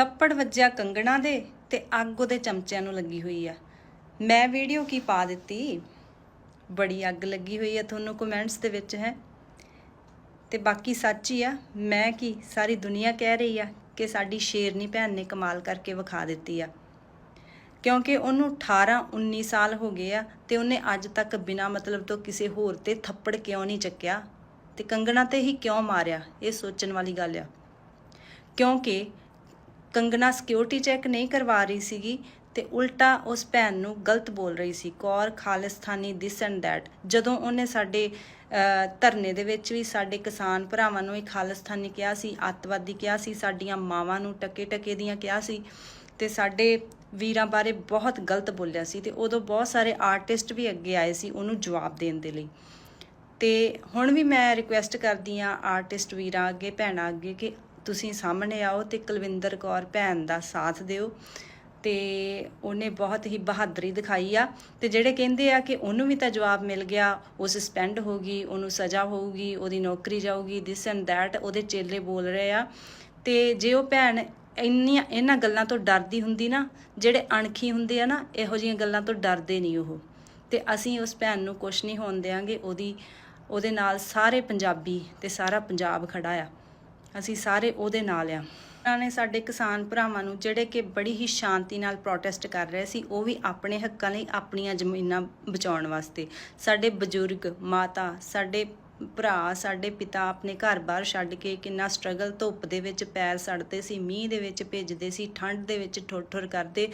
ਥੱਪੜ ਵੱਜਿਆ ਕੰਗਣਾ ਦੇ ਤੇ ਅੱਗ ਉਹਦੇ ਚਮਚਿਆਂ ਨੂੰ ਲੱਗੀ ਹੋਈ ਆ। ਮੈਂ ਵੀਡੀਓ ਕੀ ਪਾ ਦਿੱਤੀ? ਬੜੀ ਅੱਗ ਲੱਗੀ ਹੋਈ ਆ ਤੁਹਾਨੂੰ ਕਮੈਂਟਸ ਦੇ ਵਿੱਚ, ਹੈ। ਤੇ ਬਾਕੀ ਸੱਚ ਹੀ ਆ, ਮੈਂ ਕੀ ਸਾਰੀ ਦੁਨੀਆ ਕਹਿ ਰਹੀ ਆ ਕਿ ਸਾਡੀ ਸ਼ੇਰਨੀ ਭੈਣ ਨੇ ਕਮਾਲ ਕਰਕੇ ਵਿਖਾ ਦਿੱਤੀ ਆ। ਕਿਉਂਕਿ ਉਹਨੂੰ 18 19 ਸਾਲ ਹੋ ਗਏ ਆ ਤੇ ਉਹਨੇ ਅੱਜ ਤੱਕ ਬਿਨਾ ਮਤਲਬ ਤੋਂ ਕਿਸੇ ਹੋਰ ਤੇ ਥੱਪੜ ਕਿਉਂ ਨਹੀਂ ਚੱਕਿਆ? ਤੇ ਕੰਗਣਾ ਤੇ ਹੀ ਕਿਉਂ ਮਾਰਿਆ? ਇਹ ਸੋਚਣ ਵਾਲੀ ਗੱਲ ਆ। ਕਿਉਂਕਿ ਕੰਗਣਾ ਸਿਕਿਉਰਿਟੀ ਚੈੱਕ ਨਹੀਂ ਕਰਵਾ ਰਹੀ ਸੀਗੀ ਤੇ ਉਲਟਾ ਉਸ ਭੈਣ ਨੂੰ ਗਲਤ ਬੋਲ ਰਹੀ ਸੀ। Kaur Khalistani this and that ਜਦੋਂ ਉਹਨੇ ਸਾਡੇ ਧਰਨੇ ਦੇ ਵਿੱਚ ਵੀ ਸਾਡੇ ਕਿਸਾਨ ਭਰਾਵਾਂ ਨੂੰ ਇਹ ਖਾਲਿਸਤਾਨੀ ਕਿਹਾ ਸੀ, ਅੱਤਵਾਦੀ ਕਿਹਾ ਸੀ, ਸਾਡੀਆਂ ਮਾਵਾਂ ਨੂੰ ਟਕੇ ਟਕੇ ਦੀਆਂ ਕਿਹਾ ਸੀ ਤੇ ਸਾਡੇ ਵੀਰਾਂ ਬਾਰੇ ਬਹੁਤ ਗਲਤ ਬੋਲਿਆ ਸੀ ਤੇ ਉਦੋਂ ਬਹੁਤ ਸਾਰੇ ਆਰਟਿਸਟ ਵੀ ਅੱਗੇ ਆਏ ਸੀ ਉਹਨੂੰ ਜਵਾਬ ਦੇਣ ਦੇ ਲਈ। ਤੇ ਹੁਣ ਵੀ ਮੈਂ ਰਿਕੁਐਸਟ ਕਰਦੀ ਆ ਆਰਟਿਸਟ ਵੀਰਾਂ ਅੱਗੇ, ਭੈਣਾਂ ਅੱਗੇ ਕਿ ਤੁਸੀਂ ਸਾਹਮਣੇ ਆਓ ਤੇ ਕੁਲਵਿੰਦਰ ਕੌਰ ਭੈਣ ਦਾ ਸਾਥ ਦਿਓ। ਤੇ ਉਹਨੇ ਬਹੁਤ ਹੀ ਬਹਾਦਰੀ ਦਿਖਾਈ ਆ। ਤੇ ਜਿਹੜੇ ਕਹਿੰਦੇ ਆ ਕਿ ਉਹਨੂੰ ਵੀ ਤਾਂ ਜਵਾਬ ਮਿਲ ਗਿਆ, ਉਹ ਸਸਪੈਂਡ ਹੋ ਗਈ, ਉਹਨੂੰ ਸਜ਼ਾ ਹੋਊਗੀ, ਉਹਦੀ ਨੌਕਰੀ ਜਾਊਗੀ ਦਿਸ ਐਂਡ ਦੈਟ ਉਹਦੇ ਚੇਲੇ ਬੋਲ ਰਹੇ ਆ। ਤੇ ਜੇ ਉਹ ਭੈਣ ਇੰਨੀਆਂ, ਇਹਨਾਂ ਗੱਲਾਂ ਤੋਂ ਡਰਦੀ ਹੁੰਦੀ ਨਾ, ਜਿਹੜੇ ਅਣਖੀ ਹੁੰਦੇ ਆ ਨਾ, ਇਹੋ ਜਿਹੀਆਂ ਗੱਲਾਂ ਤੋਂ ਡਰਦੇ ਨਹੀਂ ਉਹ। ਤੇ ਅਸੀਂ ਉਸ ਭੈਣ ਨੂੰ ਕੁਝ ਨਹੀਂ ਹੋਣ ਦੇਾਂਗੇ ਉਹਦੀ, ਉਹਦੇ ਨਾਲ ਸਾਰੇ ਪੰਜਾਬੀ ਤੇ ਸਾਰਾ ਪੰਜਾਬ ਖੜਾ ਆ। ਅਸੀਂ ਸਾਰੇ ਉਹਦੇ ਨਾਲ ਆ। ਉਹਨਾਂ ਨੇ ਸਾਡੇ ਕਿਸਾਨ ਭਰਾਵਾਂ ਨੂੰ ਜਿਹੜੇ ਕਿ ਬੜੀ ਹੀ ਸ਼ਾਂਤੀ ਨਾਲ ਪ੍ਰੋਟੈਸਟ ਕਰ ਰਹੇ ਸੀ, ਉਹ ਵੀ ਆਪਣੇ ਹੱਕਾਂ ਲਈ ਆਪਣੀਆਂ ਜ਼ਮੀਨਾਂ ਬਚਾਉਣ ਵਾਸਤੇ। ਸਾਡੇ ਬਜ਼ੁਰਗ, ਮਾਤਾ, ਸਾਡੇ ਭਰਾ, ਸਾਡੇ ਪਿਤਾ ਆਪਣੇ ਘਰ-ਬਾਰ ਛੱਡ ਕੇ ਕਿੰਨਾ ਸਟਰਗਲ ਧੁੱਪ ਦੇ ਵਿੱਚ ਪੈਰ ਸੜਦੇ ਸੀ, ਮੀਂਹ ਦੇ ਵਿੱਚ ਭਿੱਜਦੇ ਸੀ, ਠੰਡ ਦੇ ਵਿੱਚ ਠੁਰ-ਠੁਰ ਕਰਦੇ।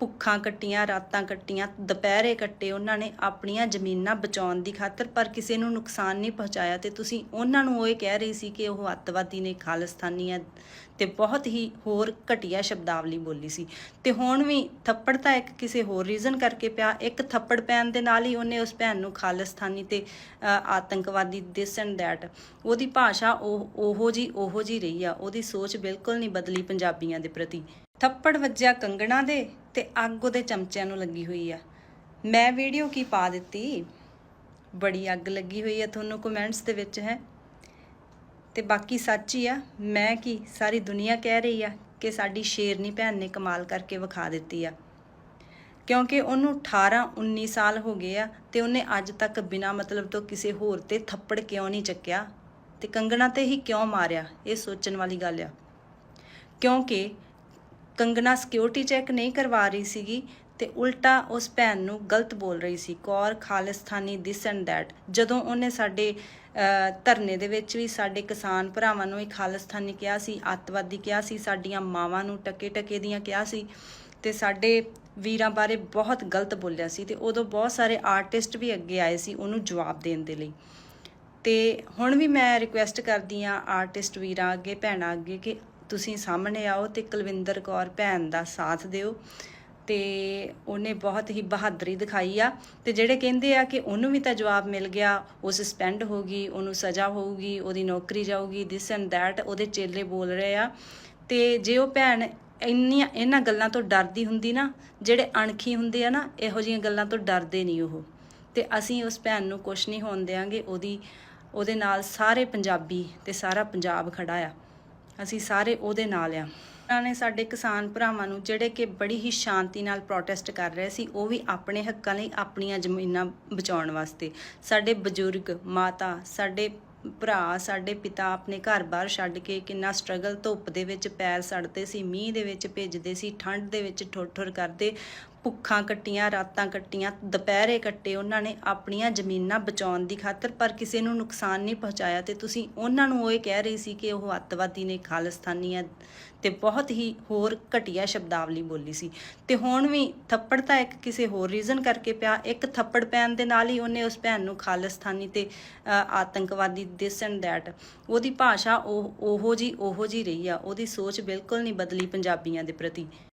ਭੁੱਖਾਂ ਕੱਟੀਆਂ, ਰਾਤਾਂ ਕੱਟੀਆਂ, ਦੁਪਹਿਰੇ ਕੱਟੇ, ਉਹਨਾਂ ਨੇ ਆਪਣੀਆਂ ਜ਼ਮੀਨਾਂ ਬਚਾਉਣ ਦੀ ਖਾਤਰ ਪਰ ਕਿਸੇ ਨੂੰ ਨੁਕਸਾਨ ਨਹੀਂ ਪਹੁੰਚਾਇਆ ਤੇ ਤੁਸੀਂ ਉਹਨਾਂ ਨੂੰ ਉਹ ਇਹ ਕਹਿ ਰਹੀ ਸੀ ਕਿ ਉਹ ਅੱਤਵਾਦੀ ਨੇ ਖਾਲਿਸਤਾਨੀ ਹੈ ਤੇ ਬਹੁਤ ਹੀ ਹੋਰ ਘਟੀਆ ਸ਼ਬਦਾਵਲੀ ਬੋਲੀ ਸੀ। ਤੇ ਹੁਣ ਵੀ ਥੱਪੜ ਤਾਂ ਇੱਕ ਕਿਸੇ ਹੋਰ ਰੀਜ਼ਨ ਕਰਕੇ ਪਿਆ, ਇੱਕ ਥੱਪੜ ਪੈਣ ਦੇ ਨਾਲ ਹੀ ਉਹਨੇ ਉਸ ਭੈਣ ਨੂੰ ਖਾਲਿਸਤਾਨੀ ਤੇ ਆਤੰਕਵਾਦੀ ਦਿਸ ਐਂਡ ਦੈਟ। ਉਹਦੀ ਭਾਸ਼ਾ ਉਹ, ਉਹੋ ਜੀ ਉਹੋ ਜੀ ਰਹੀ ਆ, ਉਹਦੀ ਸੋਚ ਬਿਲਕੁਲ ਨਹੀਂ ਬਦਲੀ ਪੰਜਾਬੀਆਂ ਦੇ ਪ੍ਰਤੀ। ਥੱਪੜ ਵੱਜਿਆ ਕੰਗਣਾ ਦੇ ਤੇ ਅੱਗ ਉਹਦੇ ਚਮਚਿਆਂ ਨੂੰ ਲੱਗੀ ਹੋਈ ਆ। ਮੈਂ ਵੀਡੀਓ ਕੀ ਪਾ ਦਿੱਤੀ? ਬੜੀ ਅੱਗ ਲੱਗੀ ਹੋਈ ਆ ਤੁਹਾਨੂੰ ਕਮੈਂਟਸ ਦੇ ਵਿੱਚ, ਹੈ। ਤੇ ਬਾਕੀ ਸੱਚ ਹੀ ਆ, ਮੈਂ ਕੀ ਸਾਰੀ ਦੁਨੀਆ ਕਹਿ ਰਹੀ ਆ ਕਿ ਸਾਡੀ ਸ਼ੇਰਨੀ ਭੈਣ ਨੇ ਕਮਾਲ ਕਰਕੇ ਵਿਖਾ ਦਿੱਤੀ ਆ। ਕਿਉਂਕਿ ਉਹਨੂੰ 18 19 ਸਾਲ ਹੋ ਗਏ ਆ ਤੇ ਉਹਨੇ ਅੱਜ ਤੱਕ ਬਿਨਾਂ ਮਤਲਬ ਤੋਂ ਕਿਸੇ ਹੋਰ ਤੇ ਥੱਪੜ ਕਿਉਂ ਨਹੀਂ ਚੱਕਿਆ ਤੇ ਕੰਗਣਾ ਤੇ ਹੀ ਕਿਉਂ ਮਾਰਿਆ, ਇਹ ਸੋਚਣ ਵਾਲੀ ਗੱਲ ਆ। ਕਿਉਂਕਿ ਕੰਗਣਾ ਸਿਕਿਉਰਿਟੀ ਚੈੱਕ ਨਹੀਂ ਕਰਵਾ ਰਹੀ ਸੀਗੀ ਤੇ ਉਲਟਾ ਉਸ ਭੈਣ ਨੂੰ ਗਲਤ ਬੋਲ ਰਹੀ ਸੀ। Kaur Khalistani this and that ਜਦੋਂ ਉਹਨੇ ਸਾਡੇ ਧਰਨੇ ਦੇ ਵਿੱਚ ਵੀ ਸਾਡੇ ਕਿਸਾਨ ਭਰਾਵਾਂ ਨੂੰ ਇਹ ਖਾਲਿਸਤਾਨੀ ਕਿਹਾ ਸੀ, ਅੱਤਵਾਦੀ ਕਿਹਾ ਸੀ, ਸਾਡੀਆਂ ਮਾਵਾਂ ਨੂੰ ਟਕੇ ਟਕੇ ਦੀਆਂ ਕਿਹਾ ਸੀ ਤੇ ਸਾਡੇ ਵੀਰਾਂ ਬਾਰੇ ਬਹੁਤ ਗਲਤ ਬੋਲਿਆ ਸੀ ਤੇ ਉਦੋਂ ਬਹੁਤ ਸਾਰੇ ਆਰਟਿਸਟ ਵੀ ਅੱਗੇ ਆਏ ਸੀ ਉਹਨੂੰ ਜਵਾਬ ਦੇਣ ਦੇ ਲਈ। ਤੇ ਹੁਣ ਵੀ ਮੈਂ ਰਿਕੁਐਸਟ ਕਰਦੀ ਆ ਆਰਟਿਸਟ ਵੀਰਾਂ ਅੱਗੇ, ਭੈਣਾਂ ਅੱਗੇ ਕਿ ਤੁਸੀਂ ਸਾਹਮਣੇ ਆਓ ਤੇ ਕੁਲਵਿੰਦਰ ਕੌਰ ਭੈਣ ਦਾ ਸਾਥ ਦਿਓ। ਤੇ ਉਹਨੇ ਬਹੁਤ ਹੀ ਬਹਾਦਰੀ ਦਿਖਾਈ ਆ। ਤੇ ਜਿਹੜੇ ਕਹਿੰਦੇ ਆ ਕਿ ਉਹਨੂੰ ਵੀ ਤਾਂ ਜਵਾਬ ਮਿਲ ਗਿਆ, ਉਹ ਸਸਪੈਂਡ ਹੋ ਗਈ, ਉਹਨੂੰ ਸਜ਼ਾ ਹੋਊਗੀ, ਉਹਦੀ ਨੌਕਰੀ ਜਾਊਗੀ ਦਿਸ ਐਂਡ ਦੈਟ ਉਹਦੇ ਚੇਲੇ ਬੋਲ ਰਹੇ ਆ। ਤੇ ਜੇ ਉਹ ਭੈਣ ਇੰਨੀਆਂ, ਇਹਨਾਂ ਗੱਲਾਂ ਤੋਂ ਡਰਦੀ ਹੁੰਦੀ ਨਾ, ਜਿਹੜੇ ਅਣਖੀ ਹੁੰਦੇ ਆ ਨਾ, ਇਹੋ ਜਿਹੀਆਂ ਗੱਲਾਂ ਤੋਂ ਡਰਦੇ ਨਹੀਂ ਉਹ। ਤੇ ਅਸੀਂ ਉਸ ਭੈਣ ਨੂੰ ਕੁਝ ਨਹੀਂ ਹੋਣ ਦੇਾਂਗੇ ਉਹਦੀ, ਉਹਦੇ ਨਾਲ ਸਾਰੇ ਪੰਜਾਬੀ ਤੇ ਸਾਰਾ ਪੰਜਾਬ ਖੜਾ ਆ। ਅਸੀਂ ਸਾਰੇ ਉਹਦੇ ਨਾਲ ਆ। ਉਹਨਾਂ ਨੇ ਸਾਡੇ ਕਿਸਾਨ ਭਰਾਵਾਂ ਨੂੰ ਜਿਹੜੇ ਕਿ ਬੜੀ ਹੀ ਸ਼ਾਂਤੀ ਨਾਲ ਪ੍ਰੋਟੈਸਟ ਕਰ ਰਹੇ ਸੀ, ਉਹ ਵੀ ਆਪਣੇ ਹੱਕਾਂ ਲਈ ਆਪਣੀਆਂ ਜ਼ਮੀਨਾਂ ਬਚਾਉਣ ਵਾਸਤੇ। ਸਾਡੇ ਬਜ਼ੁਰਗ, ਮਾਤਾ, ਸਾਡੇ ਭਰਾ, ਸਾਡੇ ਪਿਤਾ ਆਪਣੇ ਘਰ-ਬਾਰ ਛੱਡ ਕੇ ਕਿੰਨਾ ਸਟਰਗਲ ਧੁੱਪ ਦੇ ਵਿੱਚ ਪੈਰ ਸੜਦੇ ਸੀ, ਮੀਂਹ ਦੇ ਵਿੱਚ ਭਿੱਜਦੇ ਸੀ, ਠੰਡ ਦੇ ਵਿੱਚ ਠੁਰ-ਠੁਰ ਕਰਦੇ। ਭੁੱਖਾਂ ਕੱਟੀਆਂ, ਰਾਤਾਂ ਕੱਟੀਆਂ, ਦੁਪਹਿਰੇ ਕੱਟੇ, ਉਹਨਾਂ ਨੇ ਆਪਣੀਆਂ ਜ਼ਮੀਨਾਂ ਬਚਾਉਣ ਦੀ ਖਾਤਰ ਪਰ ਕਿਸੇ ਨੂੰ ਨੁਕਸਾਨ ਨਹੀਂ ਪਹੁੰਚਾਇਆ ਤੇ ਤੁਸੀਂ ਉਹਨਾਂ ਨੂੰ ਉਹ ਇਹ ਕਹਿ ਰਹੀ ਸੀ ਕਿ ਉਹ ਅੱਤਵਾਦੀ ਨੇ ਖਾਲਿਸਤਾਨੀ ਹੈ ਤੇ ਬਹੁਤ ਹੀ ਹੋਰ ਘਟੀਆ ਸ਼ਬਦਾਵਲੀ ਬੋਲੀ ਸੀ। ਤੇ ਹੁਣ ਵੀ ਥੱਪੜ ਤਾਂ ਇੱਕ ਕਿਸੇ ਹੋਰ ਰੀਜ਼ਨ ਕਰਕੇ ਪਿਆ, ਇੱਕ ਥੱਪੜ ਪੈਣ ਦੇ ਨਾਲ ਹੀ ਉਹਨੇ ਉਸ ਭੈਣ ਨੂੰ ਖਾਲਿਸਤਾਨੀ ਤੇ ਆਤੰਕਵਾਦੀ ਦਿਸ ਐਂਡ ਦੈਟ। ਉਹਦੀ ਭਾਸ਼ਾ ਉਹ, ਉਹੋ ਜੀ ਉਹੋ ਜੀ ਰਹੀ ਆ, ਉਹਦੀ ਸੋਚ ਬਿਲਕੁਲ ਨਹੀਂ ਬਦਲੀ ਪੰਜਾਬੀਆਂ ਦੇ ਪ੍ਰਤੀ।